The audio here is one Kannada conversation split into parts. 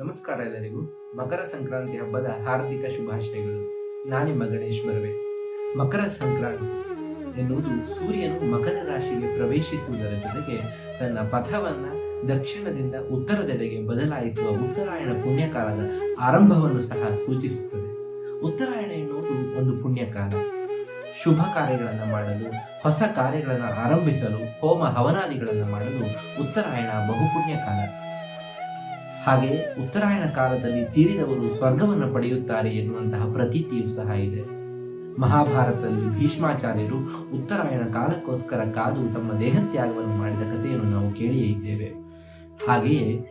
ನಮಸ್ಕಾರ ಎಲ್ಲರಿಗೂ. ಮಕರ ಸಂಕ್ರಾಂತಿ ಹಬ್ಬದ ಹಾರ್ದಿಕ ಶುಭಾಶಯಗಳು. ನಾನಿಮ್ಮ ಗಣೇಶ್ ಮಕರ ಸಂಕ್ರಾಂತಿ ಎನ್ನುವುದು ಸೂರ್ಯನು ಮಕರ ರಾಶಿಗೆ ಪ್ರವೇಶಿಸುವುದರ ಜೊತೆಗೆ ತನ್ನ ಪಥವನ್ನ ದಕ್ಷಿಣದಿಂದ ಉತ್ತರದೆಡೆಗೆ ಬದಲಾಯಿಸುವ ಉತ್ತರಾಯಣ ಪುಣ್ಯಕಾಲದ ಆರಂಭವನ್ನು ಸಹ ಸೂಚಿಸುತ್ತದೆ. ಉತ್ತರಾಯಣ ಎನ್ನುವುದು ಒಂದು ಪುಣ್ಯಕಾಲ. ಶುಭ ಕಾರ್ಯಗಳನ್ನು ಮಾಡಲು, ಹೊಸ ಕಾರ್ಯಗಳನ್ನು ಆರಂಭಿಸಲು, ಹೋಮ ಹವನಾದಿಗಳನ್ನು ಮಾಡಲು ಉತ್ತರಾಯಣ ಬಹುಪುಣ್ಯ ಕಾಲ ಹಾಗೆಯೇ ಉತ್ತರಾಯಣ ಕಾಲದಲ್ಲಿ ತೀರಿದವರು ಸ್ವರ್ಗವನ್ನು ಪಡೆಯುತ್ತಾರೆ ಎನ್ನುವಂತಹ ಪ್ರತೀತಿಯು ಸಹ ಇದೆ. ಮಹಾಭಾರತದಲ್ಲಿ ಭೀಷ್ಮಾಚಾರ್ಯರು ಉತ್ತರಾಯಣ ಕಾಲಕ್ಕೋಸ್ಕರ ಕಾದು ತಮ್ಮ ದೇಹತ್ಯಾಗವನ್ನು ಮಾಡಿದ ಕಥೆಯನ್ನು ನಾವು ಕೇಳಿಯೇ ಇದ್ದೇವೆ. ಹಾಗೆಯೇ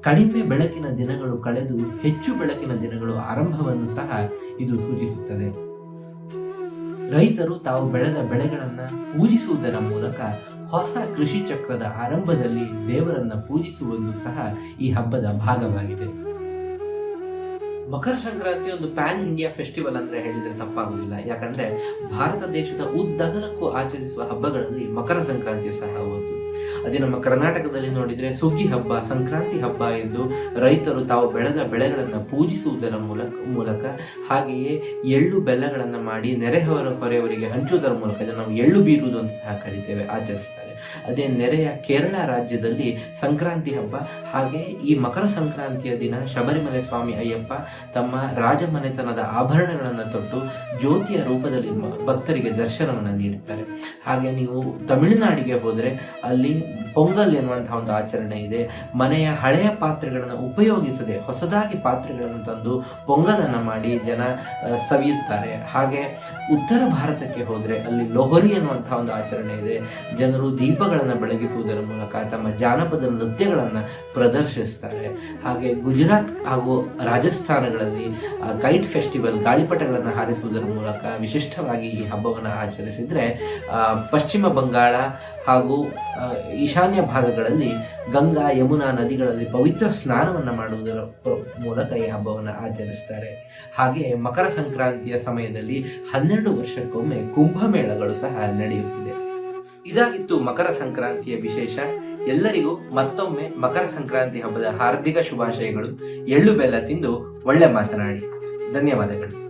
ಕಡಿಮೆ ಬೆಳಕಿನ ದಿನಗಳು ಕಳೆದು ಹೆಚ್ಚು ಬೆಳಕಿನ ದಿನಗಳು ಆರಂಭವನ್ನು ಸಹ ಇದು ಸೂಚಿಸುತ್ತದೆ. ರೈತರು ತಾವು ಬೆಳೆದ ಬೆಳೆಗಳನ್ನ ಪೂಜಿಸುವುದರ ಮೂಲಕ ಹೊಸ ಕೃಷಿ ಚಕ್ರದ ಆರಂಭದಲ್ಲಿ ದೇವರನ್ನ ಪೂಜಿಸುವುದು ಸಹ ಈ ಹಬ್ಬದ ಭಾಗವಾಗಿದೆ. ಮಕರ ಸಂಕ್ರಾಂತಿ ಒಂದು ಪ್ಯಾನ್ ಇಂಡಿಯಾ ಫೆಸ್ಟಿವಲ್ ಅಂದ್ರೆ ಹೇಳಿದ್ರೆ ತಪ್ಪಾಗುದಿಲ್ಲ. ಯಾಕಂದ್ರೆ ಭಾರತ ದೇಶದ ಉದ್ದಗಲಕ್ಕೂ ಆಚರಿಸುವ ಹಬ್ಬಗಳಲ್ಲಿ ಮಕರ ಸಂಕ್ರಾಂತಿ ಸಹ ಒಂದು. ಅದೇ ನಮ್ಮ ಕರ್ನಾಟಕದಲ್ಲಿ ನೋಡಿದ್ರೆ ಸುಗ್ಗಿ ಹಬ್ಬ, ಸಂಕ್ರಾಂತಿ ಹಬ್ಬ ಎಂದು ರೈತರು ತಾವು ಬೆಳೆದ ಬೆಳೆಗಳನ್ನು ಪೂಜಿಸುವುದರ ಮೂಲಕ ಮೂಲಕ ಹಾಗೆಯೇ ಎಳ್ಳು ಬೆಲ್ಲಗಳನ್ನು ಮಾಡಿ ನೆರೆಹೊರ ಹೊರೆಯವರಿಗೆ ಹಂಚುವುದರ ಮೂಲಕ ನಾವು ಎಳ್ಳು ಬೀರುವುದು ಅಂತ ಸಹ ಕರಿತೇವೆ, ಆಚರಿಸ್ತಾರೆ. ಅದೇ ನೆರೆಯ ಕೇರಳ ರಾಜ್ಯದಲ್ಲಿ ಸಂಕ್ರಾಂತಿ ಹಬ್ಬ, ಹಾಗೆ ಈ ಮಕರ ಸಂಕ್ರಾಂತಿಯ ದಿನ ಶಬರಿಮಲೆ ಸ್ವಾಮಿ ಅಯ್ಯಪ್ಪ ತಮ್ಮ ರಾಜಮನೆತನದ ಆಭರಣಗಳನ್ನು ತೊಟ್ಟು ಜ್ಯೋತಿಯ ರೂಪದಲ್ಲಿ ಭಕ್ತರಿಗೆ ದರ್ಶನವನ್ನು ನೀಡುತ್ತಾರೆ. ಹಾಗೆ ನೀವು ತಮಿಳುನಾಡಿಗೆ ಹೋದರೆ ಅಲ್ಲಿ ಪೊಂಗಲ್ ಎನ್ನುವಂಥ ಒಂದು ಆಚರಣೆ ಇದೆ. ಮನೆಯ ಹಳೆಯ ಪಾತ್ರೆಗಳನ್ನು ಉಪಯೋಗಿಸದೆ ಹೊಸದಾಗಿ ಪಾತ್ರೆಗಳನ್ನು ತಂದು ಪೊಂಗಲನ್ನು ಮಾಡಿ ಜನ ಸವಿಯುತ್ತಾರೆ. ಹಾಗೆ ಉತ್ತರ ಭಾರತಕ್ಕೆ ಹೋದರೆ ಅಲ್ಲಿ ಲೋಹರಿ ಎನ್ನುವಂತಹ ಒಂದು ಆಚರಣೆ ಇದೆ. ಜನರು ದೀಪಗಳನ್ನು ಬೆಳಗಿಸುವುದರ ಮೂಲಕ ತಮ್ಮ ಜಾನಪದ ನೃತ್ಯಗಳನ್ನು ಪ್ರದರ್ಶಿಸ್ತಾರೆ. ಹಾಗೆ ಗುಜರಾತ್ ಹಾಗೂ ರಾಜಸ್ಥಾನಗಳಲ್ಲಿ ಕೈಟ್ ಫೆಸ್ಟಿವಲ್ ಗಾಳಿಪಟಗಳನ್ನು ಹಾರಿಸುವುದರ ಮೂಲಕ ವಿಶಿಷ್ಟವಾಗಿ ಈ ಹಬ್ಬವನ್ನು ಆಚರಿಸಿದರೆ ಪಶ್ಚಿಮ ಬಂಗಾಳ ಹಾಗೂ ಈಶಾನ್ಯ ಭಾಗಗಳಲ್ಲಿ ಗಂಗಾ ಯಮುನಾ ನದಿಗಳಲ್ಲಿ ಪವಿತ್ರ ಸ್ನಾನವನ್ನು ಮಾಡುವುದರ ಮೂಲಕ ಈ ಹಬ್ಬವನ್ನು ಆಚರಿಸ್ತಾರೆ. ಹಾಗೆ ಮಕರ ಸಂಕ್ರಾಂತಿಯ ಸಮಯದಲ್ಲಿ ಹನ್ನೆರಡು ವರ್ಷಕ್ಕೊಮ್ಮೆ ಕುಂಭಮೇಳಗಳು ಸಹ ನಡೆಯುತ್ತಿದೆ. ಇದಾಗಿತ್ತು ಮಕರ ಸಂಕ್ರಾಂತಿಯ ವಿಶೇಷ. ಎಲ್ಲರಿಗೂ ಮತ್ತೊಮ್ಮೆ ಮಕರ ಸಂಕ್ರಾಂತಿ ಹಬ್ಬದ ಹಾರ್ದಿಕ ಶುಭಾಶಯಗಳು. ಎಳ್ಳು ಬೆಲ್ಲ ತಿಂದು ಒಳ್ಳೆ ಮಾತನಾಡಿ. ಧನ್ಯವಾದಗಳು.